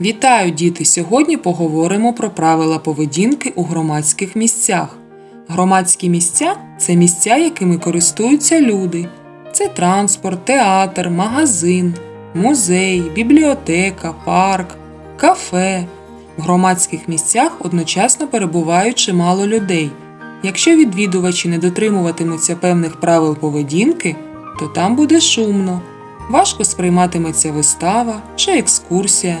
Вітаю, діти! Сьогодні поговоримо про правила поведінки у громадських місцях. Громадські місця це місця, якими користуються люди. Це транспорт, театр, магазин, музей, бібліотека, парк, кафе. В громадських місцях одночасно перебувають чимало людей. Якщо відвідувачі не дотримуватимуться певних правил поведінки, то там буде шумно, важко сприйматиметься вистава чи екскурсія.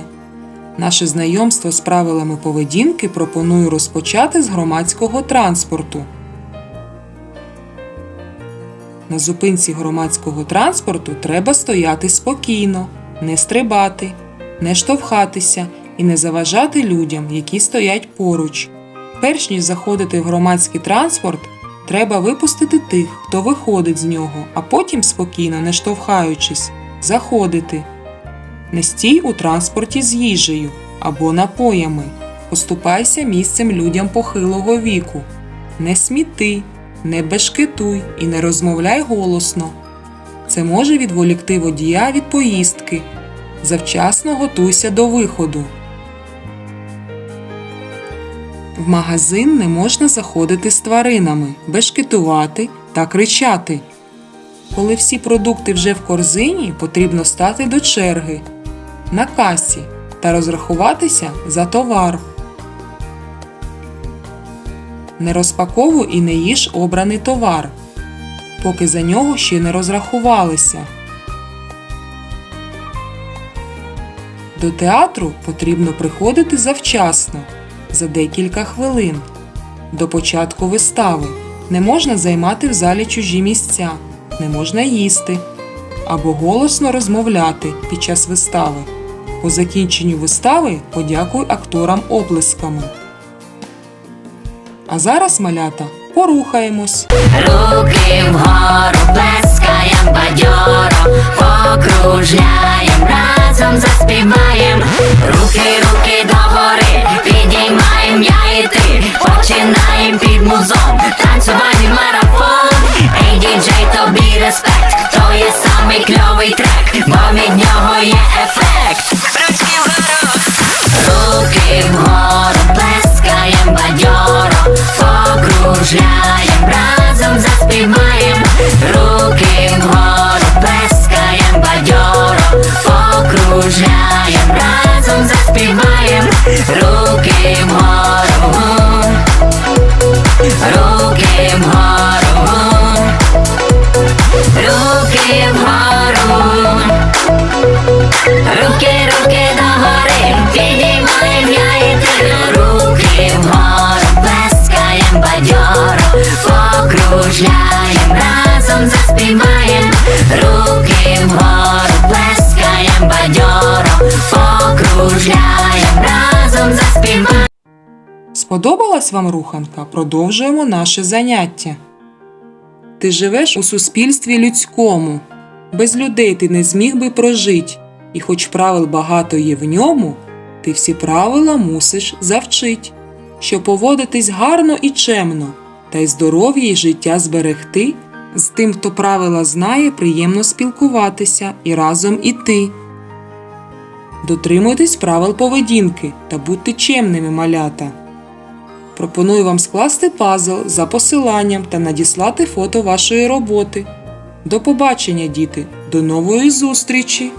Наше знайомство з правилами поведінки пропоную розпочати з громадського транспорту. На зупинці громадського транспорту треба стояти спокійно, не стрибати, не штовхатися і не заважати людям, які стоять поруч. Перш ніж заходити в громадський транспорт, треба випустити тих, хто виходить з нього, а потім спокійно, не штовхаючись, заходити. Не стій у транспорті з їжею або напоями. Поступайся місцем людям похилого віку. Не сміти, не бешкетуй і не розмовляй голосно. Це може відволікти водія від поїздки. Завчасно готуйся до виходу. В магазин не можна заходити з тваринами, бешкетувати та кричати. Коли всі продукти вже в корзині, потрібно стати до черги на касі та розрахуватися за товар. Не розпаковуй і не їж обраний товар, поки за нього ще не розрахувалися. До театру потрібно приходити завчасно, за декілька хвилин. До початку вистави не можна займати в залі чужі місця, не можна їсти або голосно розмовляти під час вистави. По закінченню вистави подякуй акторам оплесками. А зараз, малята, порухаємось. Руки вгору плескаєм бадьоро, покружляєм, разом заспіваєм. Руки, руки догори, підіймаєм я і ти, починаєм під музон, танцювальний марафон. Ей, діджей, тобі респект, то є самий кльовий покружляєм, разом заспіваєм, руки вгору, руки вгору, руки вгору. Руки, руки Сподобалась вам руханка? Продовжуємо наше заняття. Ти живеш у суспільстві людському. Без людей ти не зміг би прожить, і хоч правил багато є в ньому, ти всі правила мусиш завчить, щоб поводитись гарно і чемно, та й здоров'я і життя зберегти. З тим, хто правила знає, приємно спілкуватися і разом іти. Дотримуйтесь правил поведінки та будьте чемними малята. Пропоную вам скласти пазл за посиланням та надіслати фото вашої роботи. До побачення, діти! До нової зустрічі!